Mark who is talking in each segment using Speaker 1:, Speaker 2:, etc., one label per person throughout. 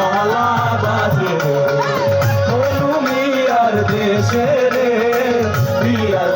Speaker 1: বালা বাজে। ও তুমি আর দেশে বিয়ার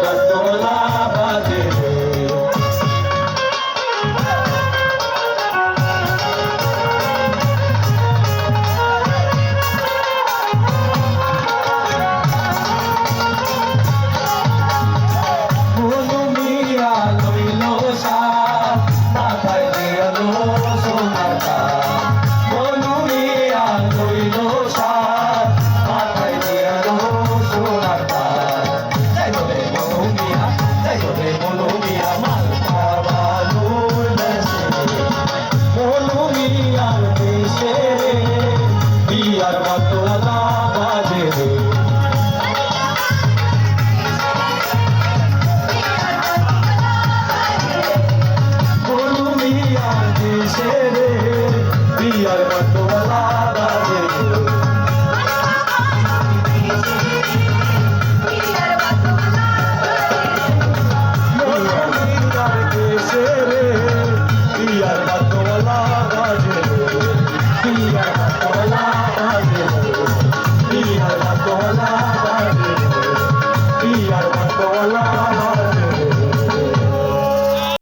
Speaker 1: পিয়ার মতলা বাজে রে। গরু মিয়ার দেশে রে? পিয়ার মতলা